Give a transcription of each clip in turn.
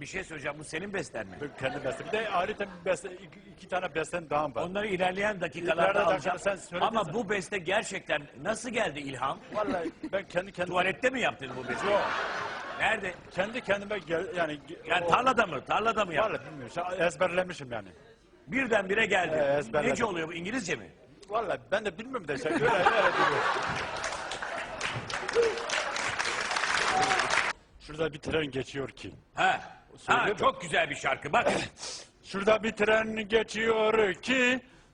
Bir şey söyleyeceğim bu senin besten mi? Ben Kendi bestem. Bir de ayrıca bir beste, iki, iki tane bestem daha var. Onları ilerleyen dakikalarda İleride alacağım. dakika, sen söyledin Ama sen. bu beste gerçekten nasıl geldi ilham? Vallahi ben kendi kendime, Tuvalette mi yaptın bu besteyi? Yok. Nerede? kendi kendime gel, yani, Yani tarlada mı? Tarlada mı yaptın? Vallahi bilmiyorum. Ezberlemişim yani. Birdenbire geldi. Ee, ezberledim. Nece oluyor bu? İngilizce mi? Vallahi ben de bilmiyorum da şey öyle öyle diyor. Şurada bir tren geçiyor ki. Ha. Ha, Söyle çok güzel bir şarkı. Bak. Şurada bir tren geçiyor ki.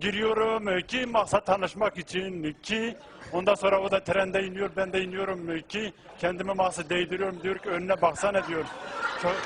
giriyorum ki maksat tanışmak için ki ondan sonra o da trende iniyor ben de iniyorum ki kendimi mahsus değdiriyorum diyor ki önüne baksana diyor. Çok,